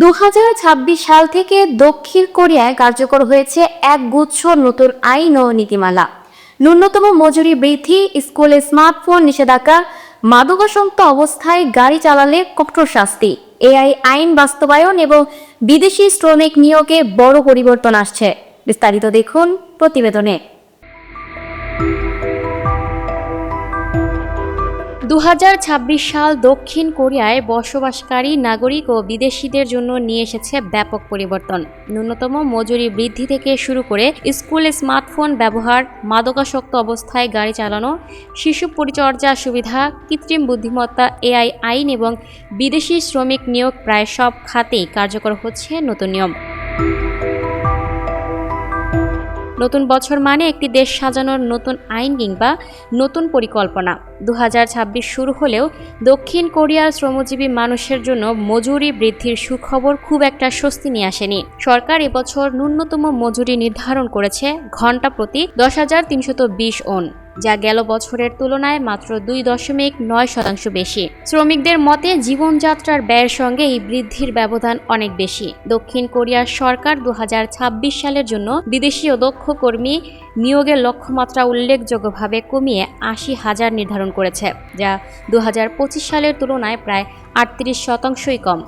দু হাজার ছাব্বিশ সাল থেকে দক্ষিণ কোরিয়ায় কার্যকর হয়েছে এক গুচ্ছ নতুন আইন ও নীতিমালা। ন্যূনতম মজুরি বৃদ্ধি, স্কুলে স্মার্টফোন নিষেধাজ্ঞা, মাদকাসক্ত অবস্থায় গাড়ি চালালে কঠোর শাস্তি। এআই আইন বাস্তবায়ন এবং বিদেশি শ্রমিক নিয়োগে বড় পরিবর্তন আসছে। বিস্তারিত দেখুন প্রতিবেদনে। দু হাজার ছাব্বিশ সাল দক্ষিণ কোরিয়ায় বসবাসকারী নাগরিক ও বিদেশিদের জন্য নিয়ে এসেছে ব্যাপক পরিবর্তন। ন্যূনতম মজুরি বৃদ্ধি থেকে শুরু করে স্কুলে স্মার্টফোন ব্যবহার, মাদকাসক্ত অবস্থায় গাড়ি চালানো, শিশু পরিচর্যা সুবিধা, কৃত্রিম বুদ্ধিমত্তা, এআই, আইন এবং বিদেশি শ্রমিক নিয়োগ প্রায় সব খাতেই কার্যকর হচ্ছে নতুন নিয়ম। নতুন বছর মানে একটি দেশ সাজানোর নতুন আইন কিংবা নতুন পরিকল্পনা। দু হাজার ছাব্বিশ শুরু হলেও দক্ষিণ কোরিয়ার শ্রমজীবী মানুষের জন্য মজুরি বৃদ্ধির সুখবর খুব একটা স্বস্তি নিয়ে আসেনি। সরকার এবছর ন্যূনতম মজুরি নির্ধারণ করেছে ঘণ্টা প্রতি দশ হাজার তিনশত বিশ ওন। যা গেল বছরের তুলনায় মাত্র দুই দশমিক নয় শতাংশ বেশি। শ্রমিকদের মতে জীবনযাত্রার ব্যয়ের সঙ্গে এই বৃদ্ধির ব্যবধান অনেক বেশি। দক্ষিণ কোরিয়ার সরকার দু হাজার ছাব্বিশ সালের জন্য বিদেশি ও দক্ষ কর্মী নিয়োগের লক্ষ্যমাত্রা উল্লেখযোগ্যভাবে কমিয়ে আশি হাজার নির্ধারণ করেছে, যা দু হাজার পঁচিশ সালের তুলনায় প্রায় আটত্রিশ শতাংশই কম।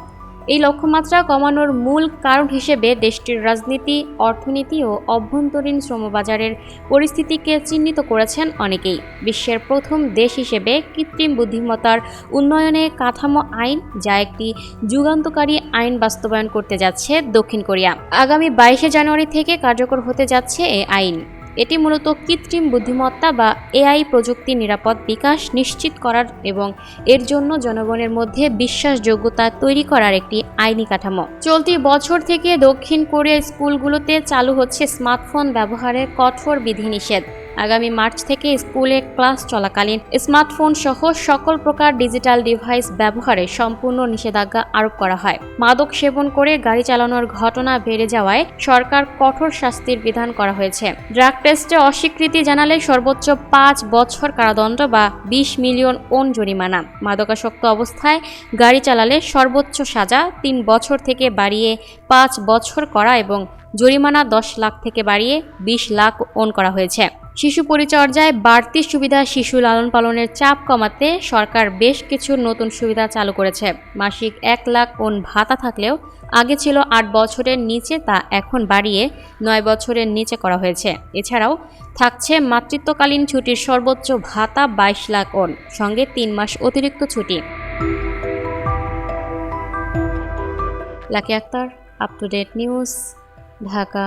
এই লক্ষ্যমাত্রা কমানোর মূল কারণ হিসেবে দেশটির রাজনীতি, অর্থনীতি ও অভ্যন্তরীণ শ্রমবাজারের পরিস্থিতিকে চিহ্নিত করেছেন অনেকেই। বিশ্বের প্রথম দেশ হিসেবে কৃত্রিম বুদ্ধিমত্তার উন্নয়নে কাঠামো আইন, যা একটি যুগান্তকারী আইন বাস্তবায়ন করতে যাচ্ছে দক্ষিণ কোরিয়া। আগামী বাইশে জানুয়ারি থেকে কার্যকর হতে যাচ্ছে এ আইন। এটি মূলত কৃত্রিম বুদ্ধিমত্তা বা এআই প্রযুক্তি নিরাপদ বিকাশ নিশ্চিত করার এবং এর জন্য জনগণের মধ্যে বিশ্বাসযোগ্যতা তৈরি করার একটি আইনি কাঠামো। চলতি বছর থেকে দক্ষিণ কোরিয়া স্কুলগুলোতে চালু হচ্ছে স্মার্টফোন ব্যবহারের কঠোর বিধিনিষেধ। আগামী মার্চ থেকে স্কুলে ক্লাস চলাকালীন স্মার্টফোন সহ সকল প্রকার ডিজিটাল ডিভাইস ব্যবহারে সম্পূর্ণ নিষেধাজ্ঞা আরোপ করা হয়। মাদক সেবন করে গাড়ি চালানোর ঘটনা বেড়ে যাওয়ায় সরকার কঠোর শাস্তির বিধান করা হয়েছে। ড্রাগ টেস্টে অস্বীকৃতি জানালে সর্বোচ্চ পাঁচ বছর কারাদণ্ড বা বিশ মিলিয়ন ওন জরিমানা। মাদকাসক্ত অবস্থায় গাড়ি চালালে সর্বোচ্চ সাজা তিন বছর থেকে বাড়িয়ে পাঁচ বছর করা এবং জরিমানা দশ লাখ থেকে বাড়িয়ে বিশ লাখ ওন করা হয়েছে। শিশু পরিচর্যায় বাড়তি সুবিধা শিশু লালন পালনের চাপ কমাতে সরকার বেশ কিছু নতুন সুবিধা চালু করেছে। মাসিক এক লাখ ওন ভাতা থাকলেও আগে ছিল আট বছরের নিচে তা এখন বাড়িয়ে নয় বছরের নিচে করা হয়েছে। এছাড়াও থাকছে মাতৃত্বকালীন ছুটির সর্বোচ্চ ভাতা বাইশ লাখ ওন, সঙ্গে তিন মাস অতিরিক্ত ছুটি। Lucky Akter up to date news Dhaka.